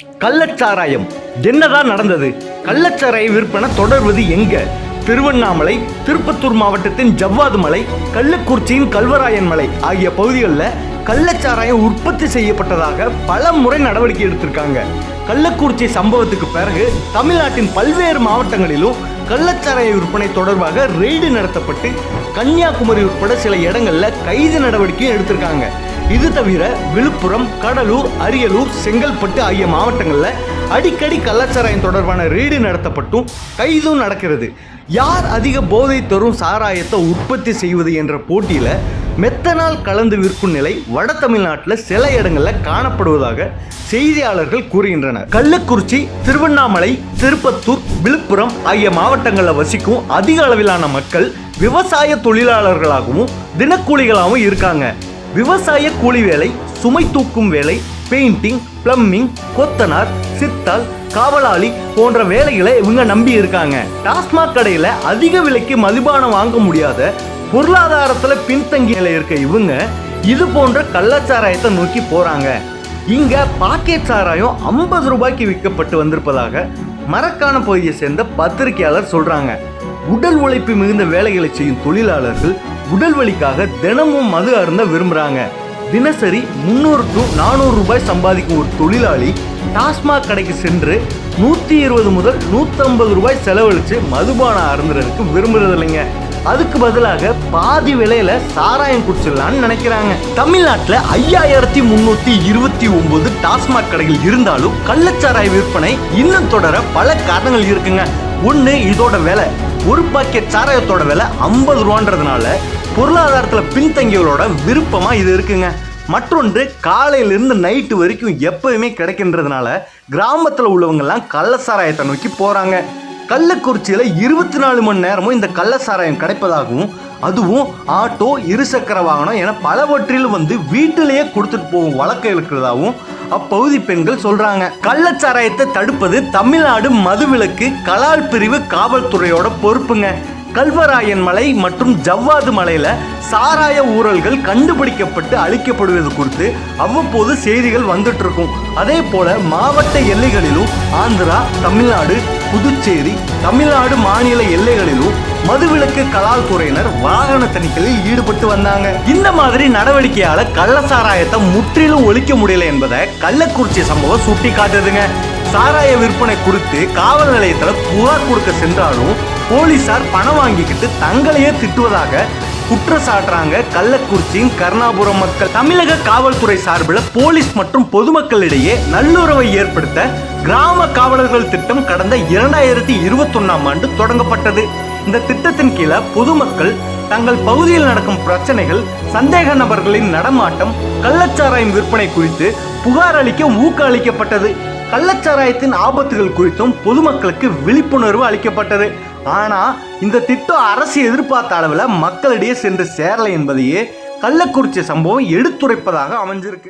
கள்ளச்சாராயம். என்னதான் நடந்தது? கள்ளச்சாராய விற்பனை தொடர்வது எங்க? திருவண்ணாமலை திருப்பத்தூர் மாவட்டத்தின் ஜவ்வாது மலை கள்ளக்குறிச்சியின் கல்வராயன் மலை ஆகிய பகுதிகளில் கள்ளச்சாராயம் உற்பத்தி செய்யப்பட்டதாக பல முறை நடவடிக்கை எடுத்திருக்காங்க. கள்ளக்குறிச்சி சம்பவத்துக்கு பிறகு தமிழ்நாட்டின் பல்வேறு மாவட்டங்களிலும் கள்ளச்சாராய விற்பனை தொடர்பாக ரெய்டு நடத்தப்பட்டு கன்னியாகுமரி உட்பட சில இடங்களில் கைது நடவடிக்கையும் எடுத்திருக்காங்க. இது தவிர விழுப்புரம் கடலூர் அரியலூர் செங்கல்பட்டு ஆகிய மாவட்டங்களில் அடிக்கடி கள்ளச்சாராயம் தொடர்பான ரீடு நடத்தப்பட்டும் கைதும் நடக்கிறது. யார் அதிக போதை தரும் சாராயத்தை உற்பத்தி செய்வது என்ற போட்டியில் மெத்தனால் கலந்து விற்கும் நிலை வட தமிழ்நாட்டில் சில இடங்களில் காணப்படுவதாக செய்தியாளர்கள் கூறுகின்றனர். கள்ளக்குறிச்சி திருவண்ணாமலை திருப்பத்தூர் விழுப்புரம் ஆகிய மாவட்டங்களில் வசிக்கும் அதிக அளவிலான மக்கள் விவசாய தொழிலாளர்களாகவும் தினக்கூலிகளாகவும் இருக்காங்க. விவசாய கூலி வேலை சுமை தூக்கும் வேலை பெயிண்டிங் பிளம்பிங் கொத்தனார் சித்தால் காவலாளி போன்ற வேலைகளை இவங்க நம்பி இருக்காங்க. டாஸ்மாக் கடையில் அதிக விலைக்கு மதுபானம் வாங்க முடியாத பொருளாதாரத்தில் பின்தங்கிய இருக்க இவங்க இது போன்ற கள்ளச்சாராயத்தை நோக்கி போகிறாங்க இங்கே பாக்கெட் சாராயம் ஐம்பது ரூபாய்க்கு விற்கப்பட்டு வந்திருப்பதாக மரக்கான பகுதியை சேர்ந்த பத்திரிகையாளர் சொல்கிறாங்க உடல் உழைப்பு மிகுந்த வேலைகளை செய்யும் தொழிலாளர்கள் உடல் வலிக்காக தினமும் மது அருந்த விரும்புகிறாங்க தினசரி முந்நூறு டு நானூறு ரூபாய் சம்பாதிக்கும் ஒரு தொழிலாளி டாஸ்மாக் கடைக்கு சென்று நூற்றி இருபது முதல் நூற்றம்பது ரூபாய் செலவழித்து மதுபானம் அருந்துறதுக்கு விரும்புறது இல்லைங்க அதுக்கு பதிலாக பாதி விலையில சாராயம் குடிச்சிடலான்னு நினைக்கிறாங்க. தமிழ்நாட்டில் ஐயாயிரத்தி முன்னூத்தி இருபத்தி ஒன்பது டாஸ்மாக் கடைகள் இருந்தாலும் கள்ளச்சாராய விற்பனை இன்னும் தொடர பல காரணங்கள் இருக்குங்க. ஒன்று இதோட விலை. ஒரு பாக்கெட் சாராயத்தோட விலை ஐம்பது ரூபான்றதுனால பொருளாதாரத்தில் பின்தங்கியவரோட விருப்பமாக இது இருக்குங்க. மற்றொன்று காலையிலிருந்து நைட்டு வரைக்கும் எப்பவுமே கிடைக்கின்றதுனால கிராமத்தில் உள்ளவங்கெல்லாம் கள்ள சாராயத்தை நோக்கி போகிறாங்க கள்ளக்குறிச்சியில் இருபத்தி நாலு மணி நேரமும் இந்த கள்ள சாராயம் கிடைப்பதாகவும் அதுவும் ஆட்டோ இருசக்கர வாகனம் என பலவற்றில் வந்து வீட்டிலேயே கொடுத்துட்டு போகும் வழக்கம் இருக்கிறதாகவும் அப்பகுதி பெண்கள் சொல்றாங்க. கள்ளச்சாராயத்தை தடுப்பது தமிழ்நாடு மதுவிலக்கு கலால் பிரிவு காவல்துறையோட பொறுப்புங்க. கல்வராயன் மலை மற்றும் ஜவ்வாது மலையில சாராய ஊழல்கள் கண்டுபிடிக்கப்பட்டு அழிக்கப்படுவது குறித்து அவ்வப்போது செய்திகள் வந்துட்டு இருக்கும் அதே போல மாவட்ட எல்லைகளிலும் ஆந்திரா தமிழ்நாடு புதுச்சேரி தமிழ்நாடு மாநில எல்லைகளிலும் மதுவிலக்கு கலால் துறையினர் வாகன தணிக்கையில் ஈடுபட்டு வந்தாங்க. இந்த மாதிரி நடவடிக்கையால கள்ள சாராயத்தை முற்றிலும் ஒழிக்க முடியல என்பதை கள்ளக்குறிச்சி சம்பவம் சுட்டி காட்டுதுங்க சாராய விற்பனை குறித்து காவல் நிலையத்துல புகார் கொடுக்க சென்றாலும் போலீசார் பணம் வாங்கிக்கிட்டு தங்களையே திட்டுவதாக குற்றம் சாட்டுறாங்க கள்ளக்குறிச்சியின் கருணாபுரம் மக்கள். தமிழக காவல்துறை சார்பில் போலீஸ் மற்றும் பொதுமக்களிடையே நல்லுறவை ஏற்படுத்த கிராம காவலர்கள் திட்டம் கடந்த இரண்டாயிரத்தி இருபத்தொன்னாம் ஆண்டு தொடங்கப்பட்டது. இந்த திட்டத்தின் கீழே பொதுமக்கள் தங்கள் பகுதியில் நடக்கும் பிரச்சனைகள் சந்தேக நபர்களின் நடமாட்டம் கள்ளச்சாராயம் விற்பனை குறித்து புகார் அளிக்க ஊக்க அளிக்கப்பட்டது. கள்ளச்சாராயத்தின் ஆபத்துகள் குறித்தும் பொதுமக்களுக்கு விழிப்புணர்வு அளிக்கப்பட்டது. ஆனால் இந்த திட்டம் அரசு எதிர்பார்த்த அளவில் மக்களிடையே சென்று சேரலை என்பதையே கள்ளக்குறிச்சி சம்பவம் எடுத்துரைப்பதாக அமைஞ்சிருக்கு.